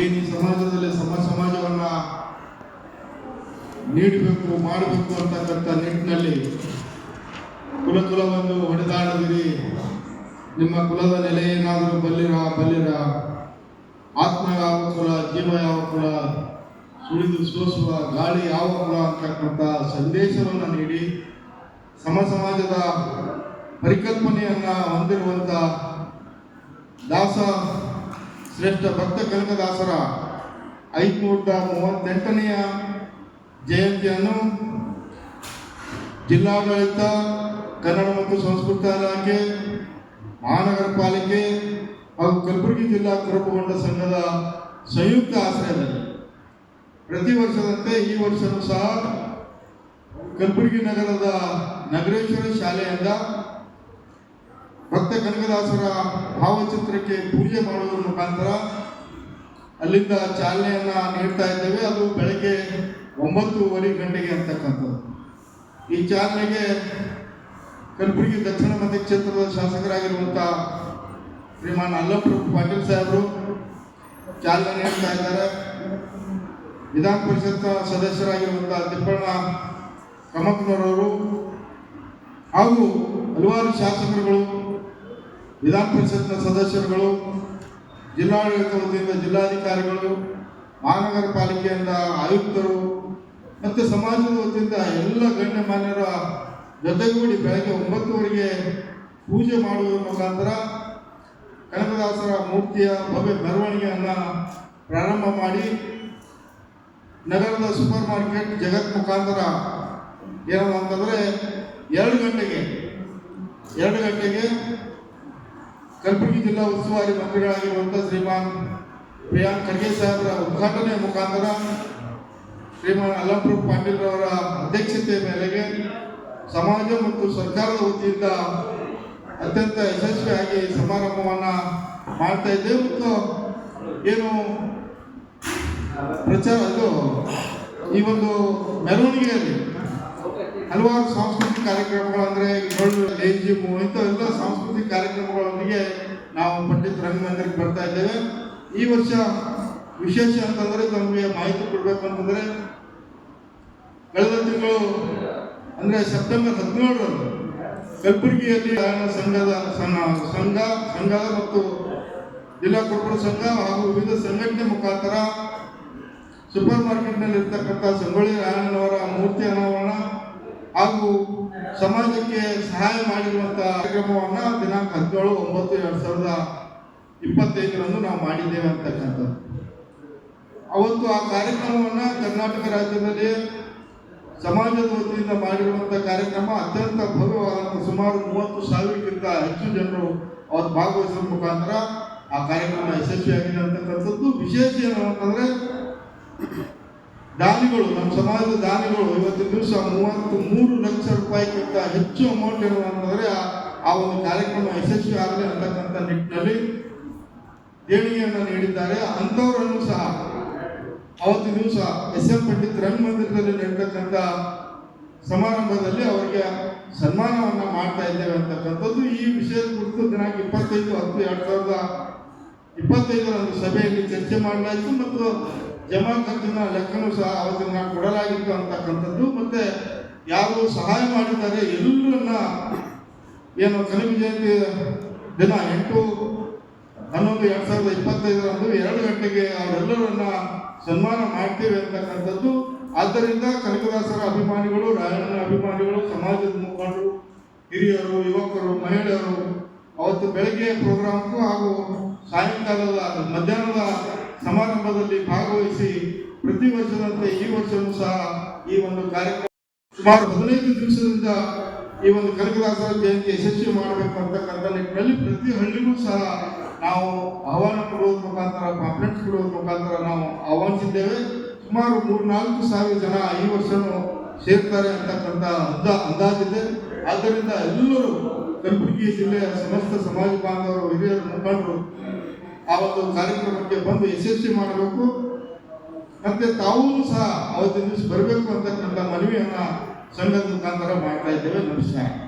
ಏನು ಈ ಸಮಾಜದಲ್ಲಿ ಸಮ ಸಮಾಜವನ್ನ ನೀಡಬೇಕು, ಮಾಡಬೇಕು ಅಂತಕ್ಕಂಥ ನಿಟ್ಟಿನಲ್ಲಿ ಕುಲಕುಲವನ್ನು ಹೊಡೆದಾಡದಿರಿ. ನಿಮ್ಮ ಕುಲದ ನೆಲೆ ಏನಾದರೂ ಬಲ್ಲಿರ ಬಲ್ಲಿರ. ಆತ್ಮ ಯಾವ ಕುಲ, ಜೀವ ಯಾವ ಕುಲ, ಸುಳಿದು ಸೋಸುವ ಗಾಳಿ ಯಾವ ಕುಲ ಅಂತಕ್ಕಂಥ ಸಂದೇಶವನ್ನು ನೀಡಿ ಸಮ ಸಮಾಜದ ಪರಿಕಲ್ಪನೆಯನ್ನು ಹೊಂದಿರುವಂಥ ದಾಸ ಶ್ರೇಷ್ಠ ಭಕ್ತ ಕನಕದಾಸರ ಐದುನೂರ ಮೂವತ್ತೆಂಟನೆಯ ಜಯಂತಿಯನ್ನು ಜಿಲ್ಲಾಡಳಿತ, ಕನ್ನಡ ಮತ್ತು ಸಂಸ್ಕೃತಿ ಇಲಾಖೆ, ಮಹಾನಗರ ಪಾಲಿಕೆ ಹಾಗೂ ಕಲಬುರಗಿ ಜಿಲ್ಲಾ ಕುರುಬಗೊಂಡ ಸಂಘದ ಸಂಯುಕ್ತ ಆಶ್ರಯದಲ್ಲಿ. ಪ್ರತಿ ವರ್ಷದಂತೆ ಈ ವರ್ಷವೂ ಸಹ ಕಲಬುರಗಿ ನಗರದ ನಗರೇಶ್ವರ ಶಾಲೆಯಿಂದ ಭಕ್ತ ಕನಕದಾಸರ ಭಾವಚಿತ್ರಕ್ಕೆ ಪೂಜೆ ಮಾಡುವುದರ ಮುಖಾಂತರ ಅಲ್ಲಿಂದ ಚಾಲನೆಯನ್ನು ನೀಡ್ತಾ ಇದ್ದೇವೆ. ಅದು ಬೆಳಗ್ಗೆ ಒಂಬತ್ತೂವರೆ ಗಂಟೆಗೆ ಅಂತಕ್ಕಂಥದ್ದು. ಈ ಚಾಲನೆಗೆ ಕಲಬುರಗಿ ದಕ್ಷಿಣ ಮತಕ್ಷೇತ್ರದ ಶಾಸಕರಾಗಿರುವಂಥ ಶ್ರೀಮಾನ್ ಅಲ್ಲಪ್ಪ ಪಾಟೀಲ್ ಸಾಹೇಬರು ಚಾಲನೆ ನೀಡ್ತಾ ಇದ್ದಾರೆ. ವಿಧಾನ ಪರಿಷತ್ ಸದಸ್ಯರಾಗಿರುವಂಥ ತಿಪ್ಪಣ್ಣ ಕಮಕ್ನವರವರು ಹಾಗೂ ಹಲವಾರು ಶಾಸಕರುಗಳು ವಿಧಾನ ಪರಿಷತ್ನ ಸದಸ್ಯರುಗಳು ಜಿಲ್ಲಾಡಳಿತ ವತಿಯಿಂದ ಜಿಲ್ಲಾಧಿಕಾರಿಗಳು, ಮಹಾನಗರ ಪಾಲಿಕೆಯಿಂದ ಆಯುಕ್ತರು ಮತ್ತು ಸಮಾಜದ ವತಿಯಿಂದ ಎಲ್ಲ ಗಣ್ಯಮಾನ್ಯರ ಜೊತೆಗೂಡಿ ಬೆಳಗ್ಗೆ ಒಂಬತ್ತುವರೆಗೆ ಪೂಜೆ ಮಾಡುವ ಮುಖಾಂತರ ಕನಕದಾಸರ ಮೂರ್ತಿಯ ಭವ್ಯ ಮೆರವಣಿಗೆಯನ್ನು ಪ್ರಾರಂಭ ಮಾಡಿ ನಗರದ ಸೂಪರ್ ಮಾರ್ಕೆಟ್ ಜಗತ್ ಮುಖಾಂತರ ಏನಪ್ಪ ಅಂತಂದರೆ ಎರಡು ಗಂಟೆಗೆ ಎರಡು ಗಂಟೆಗೆ ಕಲಬುರಗಿ ಜಿಲ್ಲಾ ಉಸ್ತುವಾರಿ ಮಂತ್ರಿಗಳಾಗಿರುವಂಥ ಶ್ರೀಮಾನ್ ಪ್ರಿಯಾಂಕ್ ಖರ್ಗೆ ಸಾಹೇಬರ ಉದ್ಘಾಟನೆ ಮುಖಾಂತರ ಶ್ರೀಮಾನ್ ಅಲ್ಲಂಪ್ರಭು ಪಾಟೀಲ್ ರವರ ಅಧ್ಯಕ್ಷತೆ ಮೇರೆಗೆ ಸಮಾಜ ಮತ್ತು ಸರ್ಕಾರದ ವತಿಯಿಂದ ಅತ್ಯಂತ ಯಶಸ್ವಿಯಾಗಿ ಸಮಾರಂಭವನ್ನ ಮಾಡ್ತಾ ಇದ್ದೇವೆ. ಮತ್ತು ಏನು ಪ್ರಚಾರ, ಇದು ಈ ಒಂದು ಮೆರವಣಿಗೆಯಲ್ಲಿ ಹಲವಾರು ಸಾಂಸ್ಕೃತಿಕ ಕಾರ್ಯಕ್ರಮಗಳು ಅಂದರೆ ಡೊಳ್ಳು ಲೇಜಿಮು ಇಂಥವೆಲ್ಲ ಸಾಂಸ್ಕೃತಿಕ ಕಾರ್ಯಕ್ರಮಗಳೊಂದಿಗೆ ನಾವು ಪಂಡಿತ್ ರಂಗಮಂದಿರಕ್ಕೆ ಬರ್ತಾ ಇದ್ದೇವೆ. ಈ ವರ್ಷ ವಿಶೇಷ ಅಂತಂದರೆ ನಮಗೆ ಮಾಹಿತಿ ಕೊಡಬೇಕು ಅಂತಂದರೆ ಕಳೆದ ತಿಂಗಳು ಅಂದರೆ ಸೆಪ್ಟೆಂಬರ್ ಹದಿನೇಳರಂದು ಕಲಬುರಗಿಯಲ್ಲಿ ಸಂಘದ ಸಂಘ ಸಂಘ ಮತ್ತು ಜಿಲ್ಲಾ ಕುರುಬರ ಸಂಘ ಹಾಗೂ ವಿವಿಧ ಸಂಘಟನೆ ಮುಖಾಂತರ ಸೂಪರ್ ಮಾರ್ಕೆಟ್ನಲ್ಲಿ ಇರ್ತಕ್ಕಂಥ ಸಂಗೊಳ್ಳಿ ರಾಯಣ್ಣನವರ ಮೂರ್ತಿ ಅನಾವರಣ ಹಾಗೂ ಸಮಾಜಕ್ಕೆ ಸಹಾಯ ಮಾಡಿರುವಂಥ ಕಾರ್ಯಕ್ರಮವನ್ನ ದಿನಾಂಕ ಹದಿನೇಳು, ಒಂಬತ್ತು, ಎರಡು ಸಾವಿರದ ಇಪ್ಪತ್ತೈದರಂದು ನಾವು ಮಾಡಿದ್ದೇವೆ ಅಂತಕ್ಕಂಥದ್ದು. ಅವತ್ತು ಆ ಕಾರ್ಯಕ್ರಮವನ್ನು ಕರ್ನಾಟಕ ರಾಜ್ಯದಲ್ಲಿ ಸಮಾಜದ ವತಿಯಿಂದ ಮಾಡಿರುವಂಥ ಕಾರ್ಯಕ್ರಮ ಅತ್ಯಂತ ಭವ್ಯವಾದಂಥ ಸುಮಾರು ಮೂವತ್ತು ಸಾವಿರಕ್ಕಿಂತ ಹೆಚ್ಚು ಜನರು ಅವತ್ತು ಭಾಗವಹಿಸುವ ಮುಖಾಂತರ ಆ ಕಾರ್ಯಕ್ರಮ ಯಶಸ್ವಿಯಾಗಿದೆ ಅಂತಕ್ಕಂಥದ್ದು. ವಿಶೇಷ ಏನು ಅಂತಂದರೆ ದಾನಿಗಳು, ನಮ್ಮ ಸಮಾಜದ ದಾನಿಗಳು ಇವತ್ತಿನ ದಿವಸ ಮೂವತ್ತು ಮೂರು ಲಕ್ಷ ರೂಪಾಯಿಗಿಂತ ಹೆಚ್ಚು ಅಮೌಂಟ್ ಆ- ಆ ಒಂದು ಕಾರ್ಯಕ್ರಮ ಯಶಸ್ವಿ ಆಗಲಿ ಅಂತಕ್ಕಂಥ ನಿಟ್ಟಿನಲ್ಲಿ ದೇಣಿಗೆಯನ್ನು ನೀಡಿದ್ದಾರೆ. ಅಂಥವರನ್ನು ಸಹ ಅವತ್ತಿನ ದಿವಸ ಎಸ್ ಎಂ ಪಂಡಿತ್ ರಂಗಮಂದಿರದಲ್ಲಿ ನಡೆತಕ್ಕಂಥ ಸಮಾರಂಭದಲ್ಲಿ ಅವರಿಗೆ ಸನ್ಮಾನವನ್ನು ಮಾಡ್ತಾ ಇದ್ದೇವೆ ಅಂತಕ್ಕಂಥದ್ದು. ಈ ವಿಷಯದ ಕುರಿತು ದಿನಾಂಕ ಇಪ್ಪತ್ತೈದು ಹತ್ತು ಎರಡು ಸಾವಿರದ ಇಪ್ಪತ್ತೈದರಂದು ಸಭೆಯಲ್ಲಿ ಚರ್ಚೆ ಮಾಡಲಾಯಿತು. ಮತ್ತು ಜಮಾ ಖರ್ಚಿನ ಲೆಕ್ಕನೂ ಸಹ ಅವತ್ತಿನ ಕೊಡಲಾಗಿತ್ತು ಅಂತಕ್ಕಂಥದ್ದು. ಮತ್ತೆ ಯಾರು ಸಹಾಯ ಮಾಡಿದ್ದಾರೆ ಎಲ್ಲರನ್ನ ಏನು ಕನಕ ಜಯಂತಿ ದಿನ ಎಂಟು, ಹನ್ನೊಂದು, ಎರಡು ಸಾವಿರದ ಇಪ್ಪತ್ತೈದರಂದು ಎರಡು ಗಂಟೆಗೆ ಅವರೆಲ್ಲರನ್ನ ಸನ್ಮಾನ ಮಾಡ್ತೀವಿ ಅಂತಕ್ಕಂಥದ್ದು. ಆದ್ದರಿಂದ ಕನಕದಾಸರ ಅಭಿಮಾನಿಗಳು ರಾಯಣ್ಣ ಅಭಿಮಾನಿಗಳು, ಸಮಾಜದ ಮುಖಂಡರು, ಹಿರಿಯರು, ಯುವಕರು, ಮಹಿಳೆಯರು, ಅವತ್ತು ಬೆಳಗ್ಗೆ ಪ್ರೋಗ್ರಾಮ್ಗೂ ಹಾಗೂ ಸಾಯಂಕಾಲದ ಮಧ್ಯಾಹ್ನದ ಸಮಾರಂಭದಲ್ಲಿ ಭಾಗವಹಿಸಿ ಪ್ರತಿ ವರ್ಷದಂತೆ ಈ ವರ್ಷವೂ ಸಹ ಈ ಒಂದು ಕಾರ್ಯಕ್ರಮ ಸುಮಾರು ಹದಿನೈದು ದಿವಸದಿಂದ ಈ ಒಂದು ಕನಕದಾಸರ ಜಯಂತಿ ಯಶಸ್ವಿ ಮಾಡಬೇಕು ಅಂತಕ್ಕಂಥ ನಿಟ್ಟಿನಲ್ಲಿ ಪ್ರತಿ ಹಳ್ಳಿಗೂ ಸಹ ನಾವು ಆಹ್ವಾನ ಕೊಡುವುದ ಮುಖಾಂತರ ಪಾಂಪ್ಲೆಟ್ಸ್ ಕೊಡುವುದ ಮುಖಾಂತರ ನಾವು ಆಹ್ವಾನಿಸಿದ್ದೇವೆ. ಸುಮಾರು ಮೂರು ನಾಲ್ಕು ಸಾವಿರ ಜನ ಈ ವರ್ಷವೂ ಸೇರ್ತಾರೆ ಅಂತಕ್ಕಂಥ ಅಂದ, ಅಂದಾಜಿದೆ. ಆದ್ದರಿಂದ ಎಲ್ಲರೂ ಕಲಬುರಗಿ ಜಿಲ್ಲೆಯ ಸಮಸ್ತ ಸಮಾಜ ಬಾಂಧವರು, ಹಿರಿಯರು, ಮುಖಂಡರು ಆ ಒಂದು ಕಾರ್ಯಕ್ರಮಕ್ಕೆ ಬಂದು ಯಶಸ್ವಿ ಮಾಡಬೇಕು. ಮತ್ತೆ ತಾವೂ ಸಹ ಅವತ್ತಿನ ದಿವಸ ಬರಬೇಕು ಅಂತಕ್ಕಂಥ ಮನವಿಯನ್ನ ಸಂಘದ ಮುಖಾಂತರ ಮಾಡ್ತಾ ಇದ್ದೇವೆ. ನಮಸ್ಕಾರ.